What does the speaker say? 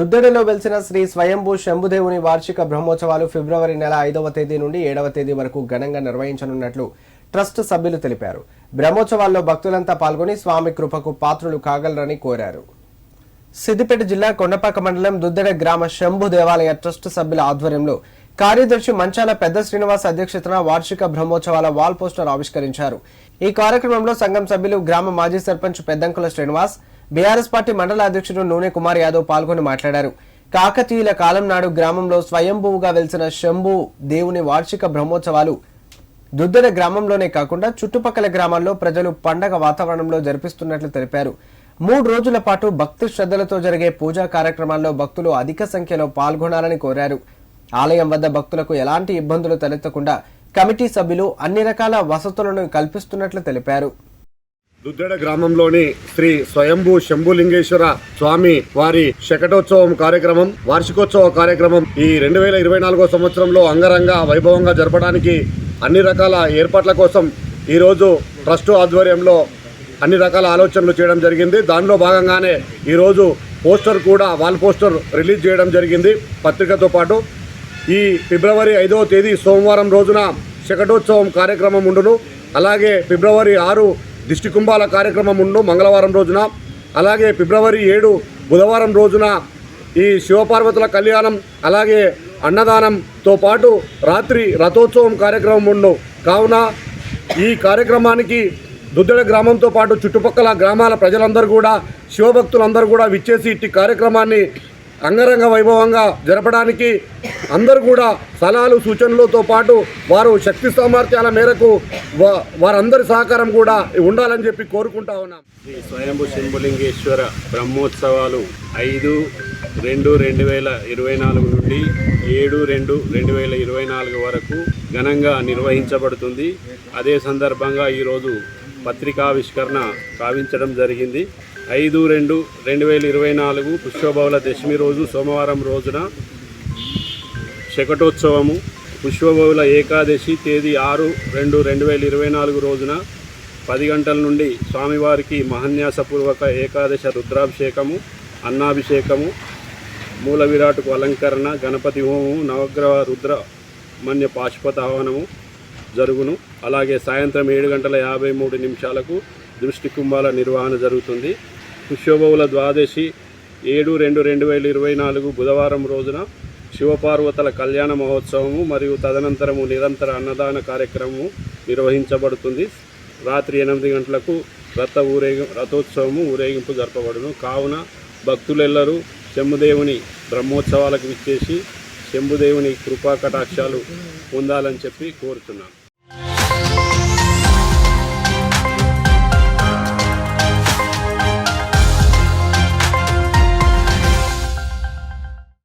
దుద్దడిలో వెలిసిన శ్రీ స్వయంభూ శంభుదేవుని వార్షిక బ్రహ్మోత్సవాలు ఫిబ్రవరి నెల ఐదవ తేదీ నుండి ఏడవ తేదీ వరకు ఘనంగా నిర్వహించనున్నట్లు ట్రస్ట్ సభ్యులు తెలిపారు. బ్రహ్మోత్సవాల్లో భక్తులంతా పాల్గొని స్వామి కృపకు పాత్రులు కాగలరని కోరారు. సిద్దిపేట జిల్లా కొండపాక మండలం దుద్దెడ గ్రామ శంభు దేవాలయ ట్రస్ట్ సభ్యుల ఆధ్వర్యంలో కార్యదర్శి మంచాల పెద్ద శ్రీనివాస్ అధ్యక్షతన వార్షిక బ్రహ్మోత్సవాల వాల్ పోస్టర్ ఆవిష్కరించారు. ఈ కార్యక్రమంలో సంఘం సభ్యులు గ్రామ మాజీ సర్పంచ్ పెద్దంకుల శ్రీనివాస్ బీఆర్ఎస్ పార్టీ మండల అధ్యక్షుడు నూనె కుమార్ యాదవ్ పాల్గొని మాట్లాడారు. కాకతీయుల కాలం నాడు గ్రామంలో స్వయంభువుగా వెలిసిన శంభు దేవుని వార్షిక బ్రహ్మోత్సవాలు దుద్దెడ గ్రామంలోనే కాకుండా చుట్టుపక్కల గ్రామాల్లో ప్రజలు పండగ వాతావరణంలో జరిపిస్తున్నట్లు తెలిపారు. మూడు రోజుల పాటు భక్తి శ్రద్ధలతో జరిగే పూజా కార్యక్రమాల్లో భక్తులు అధిక సంఖ్యలో పాల్గొనాలని కోరారు. ఆలయం వద్ద భక్తులకు ఎలాంటి ఇబ్బందులు తలెత్తకుండా కమిటీ సభ్యులు అన్ని రకాల వసతులను కల్పిస్తున్నట్లు తెలిపారు. దుద్దెడ గ్రామంలోని శ్రీ స్వయంభూ శంభులింగేశ్వర స్వామి వారి శకటోత్సవం కార్యక్రమం వార్షికోత్సవ కార్యక్రమం ఈ రెండు వేల ఇరవై నాలుగో సంవత్సరంలో అంగరంగ వైభవంగా జరపడానికి అన్ని రకాల ఏర్పాట్ల కోసం ఈరోజు ట్రస్టు ఆధ్వర్యంలో అన్ని రకాల ఆలోచనలు చేయడం జరిగింది. దానిలో భాగంగానే ఈరోజు పోస్టర్ కూడా వాల్ పోస్టర్ రిలీజ్ చేయడం జరిగింది పత్రికతో పాటు. ఈ ఫిబ్రవరి ఐదవ తేదీ సోమవారం రోజున శకటోత్సవం కార్యక్రమం ఉండును. అలాగే ఫిబ్రవరి ఆరు దిష్టి కుంభాల కార్యక్రమం ఉండు మంగళవారం రోజున. అలాగే ఫిబ్రవరి ఏడు బుధవారం రోజున ఈ శివపార్వతుల కళ్యాణం అలాగే అన్నదానంతో పాటు రాత్రి రథోత్సవం కార్యక్రమం ఉండు. కావున ఈ కార్యక్రమానికి దుద్దెడ గ్రామంతో పాటు చుట్టుపక్కల గ్రామాల ప్రజలందరూ కూడా శివభక్తులందరూ కూడా విచ్చేసి ఇట్టి కార్యక్రమాన్ని అంగరంగ వైభవంగా జరపడానికి అందరూ కూడా సలహాలు సూచనలతో పాటు వారు శక్తి సామర్థ్యాల మేరకు వారందరి సహకారం కూడా ఉండాలని చెప్పి కోరుకుంటా ఉన్నాం. శ్రీ స్వయంభు శంభులింగేశ్వర బ్రహ్మోత్సవాలు ఐదు రెండు రెండు వేల ఇరవై నాలుగు నుండి ఏడు రెండు రెండు వేల ఇరవై నాలుగు వరకు ఘనంగా నిర్వహించబడుతుంది. అదే సందర్భంగా ఈరోజు పత్రికావిష్కరణ కావించడం జరిగింది. ఐదు రెండు రెండు వేల ఇరవై నాలుగు పుష్పబౌల దశమి రోజు సోమవారం రోజున శకటోత్సవము పుష్పబౌల ఏకాదశి తేదీ ఆరు రెండు రెండు వేల ఇరవై నాలుగు రోజున పది గంటల నుండి స్వామివారికి మహన్యాసపూర్వక ఏకాదశ రుద్రాభిషేకము అన్నాభిషేకము మూల విరాటుకు అలంకరణ గణపతి హోమము నవగ్రహ రుద్ర మన్య పాశుపత హవనము జరుగును. అలాగే సాయంత్రం ఏడు గంటల యాభై మూడు నిమిషాలకు దృష్టి కుంభాల నిర్వహణ జరుగుతుంది. పుష్యబహుళ ద్వాదశి ఏడు రెండు రెండు వేల ఇరవై నాలుగు బుధవారం రోజున శివపార్వతుల కళ్యాణ మహోత్సవము మరియు తదనంతరము నిరంతర అన్నదాన కార్యక్రమము నిర్వహించబడుతుంది. రాత్రి ఎనిమిది గంటలకు రథ ఊరేగి రథోత్సవము ఊరేగింపు జరపబడును. కావున భక్తులెల్లరూ శంభుదేవుని బ్రహ్మోత్సవాలకు విచ్చేసి శంభుదేవుని కృపా కటాక్షాలు పొందాలని చెప్పి కోరుతున్నాను